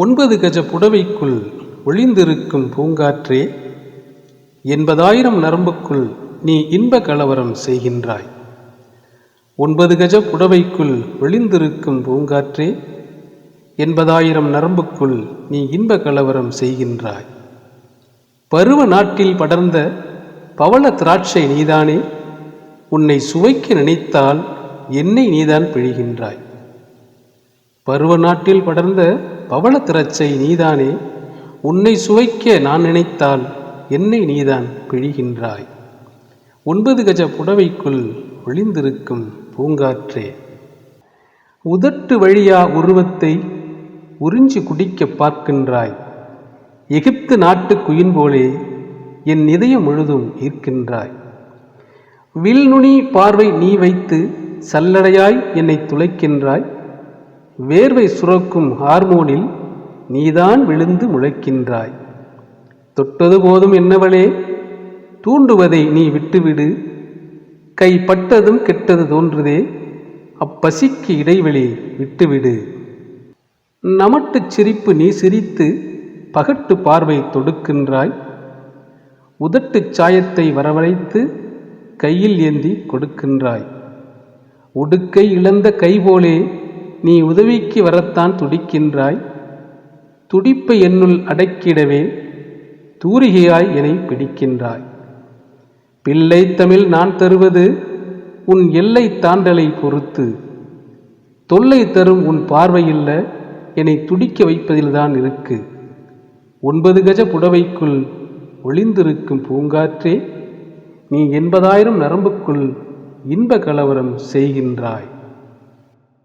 ஒன்பது கஜ புடவைக்குள் ஒளிந்திருக்கும் பூங்காற்றே எண்பதாயிரம் நரம்புக்குள் நீ இன்ப கலவரம் செய்கின்றாய். ஒன்பது கஜ புடவைக்குள் ஒளிந்திருக்கும் பூங்காற்றே எண்பதாயிரம் நரம்புக்குள் நீ இன்ப கலவரம் செய்கின்றாய். பருவ நாட்டில் படர்ந்த பவள திராட்சை நீதானே உன்னை சுவைக்க நினைத்தால் என்னை நீதான் பிழிகின்றாய். பருவ நாட்டில் படர்ந்த பவள திரச்சை நீதானே? உன்னை சுவைக்க நான் நினைத்தால் என்னை நீதான் பிழிகின்றாய். ஒன்பது கஜ புடவைக்குள் ஒளிந்திருக்கும் பூங்காற்றே. உதட்டு வழியா உருவத்தை உறிஞ்சி குடிக்க பார்க்கின்றாய். எகிப்து நாட்டு குயின் போலே என் இதயம் முழுதும் ஈர்க்கின்றாய். வில்நுனி பார்வை நீ வைத்து சல்லடையாய் என்னை துளைக்கின்றாய். வேர்வை சுரக்கும் ஹார்மோனில் நீதான் விழுந்து முளைக்கின்றாய். தொட்டது போதும் என்னவளே? தூண்டுவதை நீ விட்டுவிடு. கைப்பட்டதும் கெட்டது தோன்றுதே. அப்பசிக்கு இடைவெளி விட்டுவிடு. நமட்டுச் சிரிப்பு நீ சிரித்து பகட்டு பார்வை தொடுக்கின்றாய். உதட்டுச் சாயத்தை வரவழைத்து கையில் ஏந்தி கொடுக்கின்றாய். உடுக்கை இழந்த கை போலே நீ உதவிக்கு வரத்தான் துடிக்கின்றாய். துடிப்பை என்னுள் அடக்கிடவே தூரிகையாய் என்னை பிடிக்கின்றாய். பிள்ளை தமிழ் நான் தருவது உன் எல்லை தாண்டலை பொறுத்து. தொல்லை தரும் உன் பார்வையில்ல என்னை துடிக்க வைப்பதில்தான் இருக்கு. ஒன்பது கஜ புடவைக்குள் ஒளிந்திருக்கும் பூங்காற்றே நீ எண்பதாயிரம் நரம்புக்குள் இன்ப கலவரம் செய்கின்றாய்.